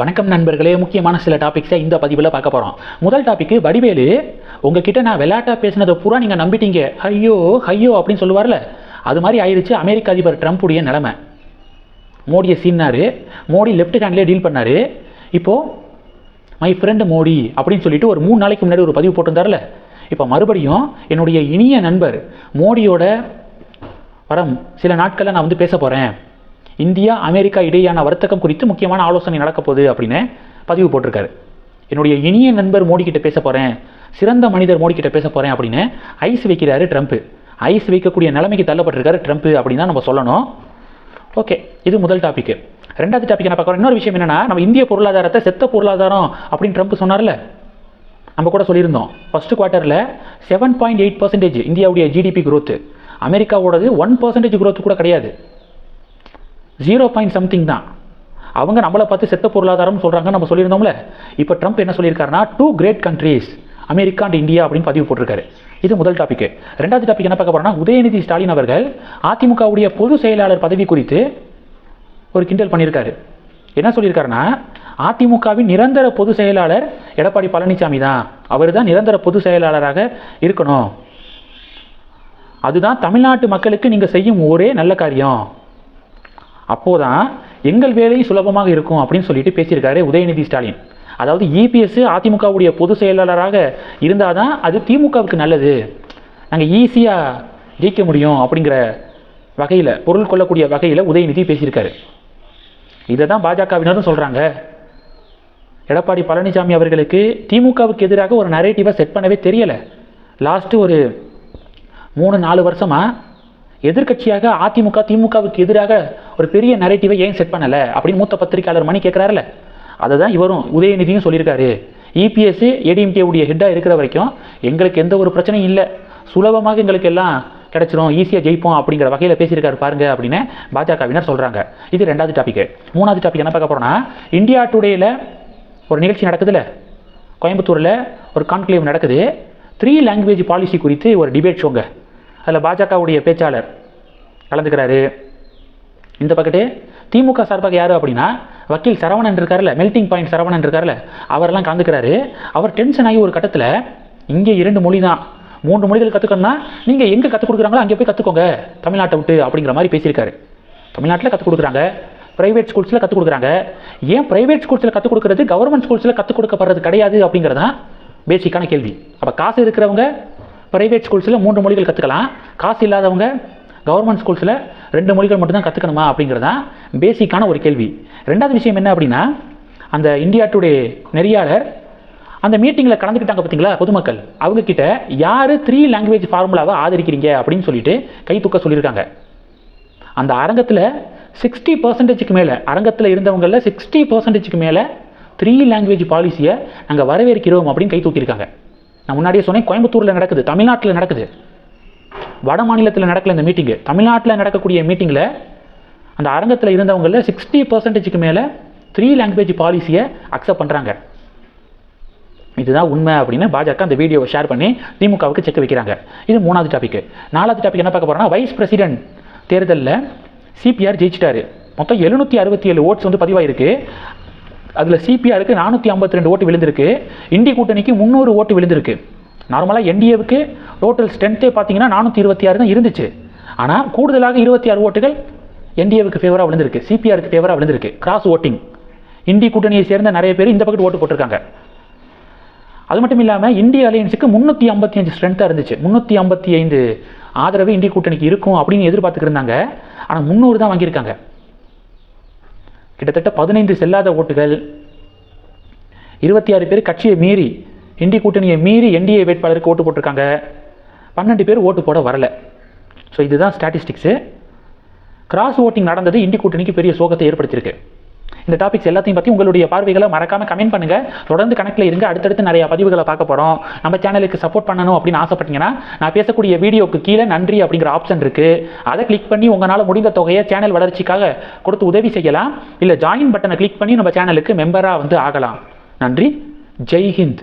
வணக்கம் நண்பர்களே முக்கியமான சில டாபிக்ஸை இந்த பதிவில் பார்க்க போகிறோம் முதல் டாபிக் வடிவேலு உங்ககிட்ட நான் விளையாட்டாக பேசினதை பூரா நீங்கள் நம்பிட்டீங்க. ஐயோ ஐயோ அப்படின்னு சொல்லுவார்ல. அது மாதிரி ஆயிடுச்சு அமெரிக்க அதிபர் ட்ரம்ப்புடைய நிலமை. மோடியை சீனாரு மோடி லெஃப்ட் ஹேண்ட்லேயே டீல் பண்ணார். இப்போது மை ஃப்ரெண்டு மோடி அப்படின்னு சொல்லிட்டு ஒரு மூணு நாளைக்கு முன்னாடி ஒரு பதிவு போட்டிருந்தார்ல. இப்போ மறுபடியும் என்னுடைய இனிய நண்பர் மோடியோட வரம் சில நாட்களில் நான் வந்து பேச போகிறேன் இந்தியா அமெரிக்கா இடையேயான வர்த்தகம் குறித்து முக்கியமான ஆலோசனை நடக்க போகுது அப்படின்னு பதிவு போட்டிருக்காரு. என்னுடைய இனிய நண்பர் மோடி கிட்ட பேச போகிறேன் சிறந்த மனிதர் மோடி கிட்ட பேச போகிறேன் அப்படின்னு ஐஸ் வைக்கிறாரு ட்ரம்ப்பு ஐஸ் வைக்கக்கூடிய நிலைமைக்கு தள்ளப்பட்டிருக்காரு ட்ரம்ப்பு அப்படின்னு தான் நம்ம சொல்லணும். ஓகே இது முதல் டாபிக் ரெண்டாவது டாபிக் என்ன பார்க்குறோம் இன்னொரு விஷயம் என்னன்னா நம்ம இந்திய பொருளாதாரத்தை செத்த பொருளாதாரம் அப்படின்னு ட்ரம்ப் சொன்னார்ல. நம்ம கூட சொல்லியிருந்தோம். ஃபஸ்ட்டு குவார்ட்டரில் செவன் பாயிண்ட் எயிட் பர்சன்டேஜ் இந்தியாவுடைய ஜிடிபி growth. அமெரிக்காவோடது ஒன் பர்சன்டேஜ் growth கூட கிடையாது. ஜீரோ பாயிண்ட் சம்திங் தான். அவங்க நம்மளை பார்த்து செத்த பொருளாதாரம்னு சொல்கிறாங்க நம்ம சொல்லியிருந்தோம்ல. இப்போ ட்ரம்ப் என்ன சொல்லியிருக்காருன்னா two great countries America and India அப்படின்னு பதிவு போட்டிருக்காரு. இது முதல் டாபிக் ரெண்டாவது டாபிக் என்ன பார்க்க போகிறோம்னா உதயநிதி ஸ்டாலின் அவர்கள் அதிமுகவுடைய பொதுச் செயலாளர் பதவி குறித்து ஒரு கிண்டல் பண்ணியிருக்காரு. என்ன சொல்லியிருக்காருன்னா அதிமுகவின் நிரந்தர பொதுச் செயலாளர் எடப்பாடி பழனிசாமி தான். அவர் தான் நிரந்தர பொதுச் செயலாளராக இருக்கணும். அதுதான் தமிழ்நாட்டு மக்களுக்கு நீங்கள் செய்யும் ஒரே நல்ல காரியம். அப்போதான் எங்கள் வேலை சுலபமாக இருக்கும் அப்படின்னு சொல்லிட்டு பேசியிருக்காரு உதயநிதி ஸ்டாலின். அதாவது இபிஎஸ் அதிமுகவுடைய பொதுச் செயலாளராக இருந்தால் தான் அது திமுகவுக்கு நல்லது. நாங்கள் ஈஸியாக ஜெயிக்க முடியும் அப்படிங்கிற வகையில் பொருள் கொள்ளக்கூடிய வகையில் உதயநிதி பேசியிருக்காரு. இதை தான் பாஜகவினரும் சொல்கிறாங்க எடப்பாடி பழனிசாமி அவர்களுக்கு திமுகவுக்கு எதிராக ஒரு நரேட்டிவை செட் பண்ணவே தெரியலை. லாஸ்ட்டு ஒரு மூணு நாலு வருஷமாக எதிர்க்கட்சியாக அதிமுக திமுகவுக்கு எதிராக ஒரு பெரிய நரேட்டிவை ஏன் செட் பண்ணலை? அப்படின்னு மூத்த பத்திரிகையாளர் மணி கேட்குறாருல அதை தான் இவரும் உதயநிதியும் சொல்லியிருக்காரு. இபிஎஸ்சி ஏடிஎம்கே உடைய ஹெட்டாக இருக்கிற வரைக்கும் எங்களுக்கு எந்த ஒரு பிரச்சனையும் இல்லை. சுலபமாக எங்களுக்கு எல்லாம் கிடச்சிரும். ஈஸியாக ஜெயிப்போம் அப்படிங்கிற வகையில் பேசியிருக்காரு பாருங்க அப்படின்னு பாஜகவினர் சொல்கிறாங்க இது ரெண்டாவது டாபிக் மூணாவது டாபிக் என்ன பார்க்க போகிறோன்னா இந்தியா டுடேயில் ஒரு நிகழ்ச்சி நடக்குதுல்ல கோயம்புத்தூரில் ஒரு கான்க்ளேவ் நடக்குது. த்ரீ லாங்குவேஜ் பாலிசி குறித்து ஒரு டிபேட் ஷோங்க அதில் பாஜகவுடைய பேச்சாளர் கலந்துக்கிறாரு. இந்த பக்கத்து திமுக சார்பாக யார் அப்படின்னா வக்கீல் சரவணன் இருக்கார்ல மெல்டிங் பாயிண்ட் சரவணன் இருக்கார்ல அவரெல்லாம் கலந்துக்கிறாரு. அவர் டென்ஷன் ஆகி ஒரு கட்டத்தில் இங்கே இரண்டு மொழி தான் மூன்று மொழிகள் கற்றுக்கணும்னா நீங்கள் எங்கே கற்றுக் கொடுக்குறாங்களோ அங்கே போய் கற்றுக்கோங்க தமிழ்நாட்டை விட்டு அப்படிங்கிற மாதிரி பேசியிருக்காரு. தமிழ்நாட்டில் கற்றுக் கொடுக்குறாங்க. ப்ரைவேட் ஸ்கூல்ஸில் கற்றுக் கொடுக்குறாங்க. ஏன் ப்ரைவேட் ஸ்கூல்ஸில் கற்றுக் கொடுக்குறது? கவர்மெண்ட் ஸ்கூல்ஸில் கற்றுக் கொடுக்கப்படுறது கிடையாது அப்படிங்கிறதான் பேசிக்கான கேள்வி. அப்போ காசு இருக்கிறவங்க ப்ரைவேட் ஸ்கூல்ஸில் மூன்று மொழிகள் கற்றுக்கலாம் காசு இல்லாதவங்க கவர்மெண்ட் ஸ்கூல்ஸில் ரெண்டு மொழிகள் மட்டும்தான் கற்றுக்கணுமா அப்படிங்கிறது தான் பேசிக்கான ஒரு கேள்வி. ரெண்டாவது விஷயம் என்ன அப்படின்னா அந்த இந்தியா டுடே நெறியாளர் அந்த மீட்டிங்கில் கலந்துக்கிட்டாங்க பார்த்தீங்களா பொதுமக்கள்? அவங்கக்கிட்ட யார் த்ரீ லாங்குவேஜ் ஃபார்முலாவை ஆதரிக்கிறீங்க அப்படின்னு சொல்லிட்டு கை தூக்க சொல்லியிருக்காங்க. அந்த அரங்கத்தில் சிக்ஸ்டி பர்சன்டேஜுக்கு மேலே அரங்கத்தில் இருந்தவங்களில் சிக்ஸ்டி பர்சன்டேஜுக்கு மேலே த்ரீ லாங்குவேஜ் பாலிசியை நாங்கள் வரவேற்கிறோம் அப்படின்னு கை தூக்கியிருக்காங்க. நான் முன்னாடியே சொன்னேன் கோயம்புத்தூரில் நடக்குது தமிழ்நாட்டில் நடக்குது. வட மாநிலத்தில் நடக்கல இந்த மீட்டிங்கு தமிழ்நாட்டில் நடக்கக்கூடிய மீட்டிங்கில் அந்த அரங்கத்தில் இருந்தவங்களில் சிக்ஸ்டி பர்சன்டேஜுக்கு மேலே த்ரீ லாங்குவேஜ் பாலிசியை அக்செப்ட் பண்ணுறாங்க இதுதான் உண்மை அப்படின்னு பாஜக அந்த வீடியோவை ஷேர் பண்ணி திமுகவுக்கு செக் வைக்கிறாங்க. இது மூணாவது டாபிக் நாலாவது டாபிக் என்ன பார்க்க போகிறோம்னா வைஸ் பிரசிடென்ட் தேர்தலில் சிபிஆர் ஜெயிச்சிட்டாரு. மொத்தம் எழுநூற்றி அறுபத்தி ஏழு ஓட்ஸ் வந்து பதிவாயிருக்கு. அதில் சிபிஆருக்கு நானூற்றி ஐம்பத்தி ரெண்டு ஓட்டு விழுந்திருக்கு. இண்டி கூட்டணிக்கு முந்நூறு ஓட்டு விழுந்திருக்கு. நார்மலாக என்டிஏவுக்கு டோட்டல் ஸ்ட்ரென்த்தே பார்த்தீங்கன்னா நானூற்றி இருபத்தி ஆறு தான் இருந்துச்சு. ஆனால் கூடுதலாக இருபத்தி ஆறு ஓட்டுகள் என்டிஏவுக்கு ஃபேவராக விழுந்திருக்கு. சிபிஆருக்கு ஃபேவராக விழுந்திருக்கு. கிராஸ் ஓட்டிங் இண்டி கூட்டணியை சேர்ந்த நிறைய பேர் இந்த பக்கத்து ஓட்டு போட்டிருக்காங்க. அது மட்டும் இல்லாமல் இந்திய அலையன்ஸுக்கு முந்நூற்றி ஐம்பத்தி அஞ்சு ஸ்ட்ரென்த்தாக இருந்துச்சு. முந்நூற்றி ஐம்பத்தி ஐந்து ஆதரவு இந்திய கூட்டணிக்கு இருக்கும் அப்படின்னு எதிர்பார்த்துக்கிருந்தாங்க ஆனால் முந்நூறு தான் வாங்கியிருக்காங்க. கிட்டத்தட்ட பதினைந்து செல்லாத ஓட்டுகள் இருபத்தி ஆறு பேர் கட்சியை மீறி இந்தி கூட்டணியை மீறி என்டிஏ வேட்பாளருக்கு ஓட்டு போட்டிருக்காங்க. பன்னெண்டு பேர் ஓட்டு போட வரல. ஸோ இதுதான் ஸ்டாட்டிஸ்டிக்ஸு கிராஸ் ஓட்டிங் நடந்தது. இந்தி கூட்டணிக்கு பெரிய சோகத்தை ஏற்படுத்தியிருக்கு. இந்த டாபிக்ஸ் எல்லாத்தையும் பற்றி உங்களுடைய பார்வைகளை மறக்காமல் கமெண்ட் பண்ணுங்கள் தொடர்ந்து கணக்கில் இருங்க. அடுத்தடுத்து நிறைய பதிவுகளை பார்க்க போகிறோம் நம்ம சேனலுக்கு சப்போர்ட் பண்ணணும் அப்படின்னு ஆசைப்பட்டீங்கன்னா நான் பேசக்கூடிய வீடியோக்கு கீழே நன்றி அப்படிங்கிற ஆப்ஷன் இருக்குது அதை கிளிக் பண்ணி உங்களால் முடிந்த தொகையை சேனல் வளர்ச்சிக்காக கொடுத்து உதவி செய்யலாம். இல்லை ஜாயின் பட்டனை கிளிக் பண்ணி நம்ம சேனலுக்கு மெம்பராக வந்து ஆகலாம். நன்றி. ஜெய்ஹிந்த்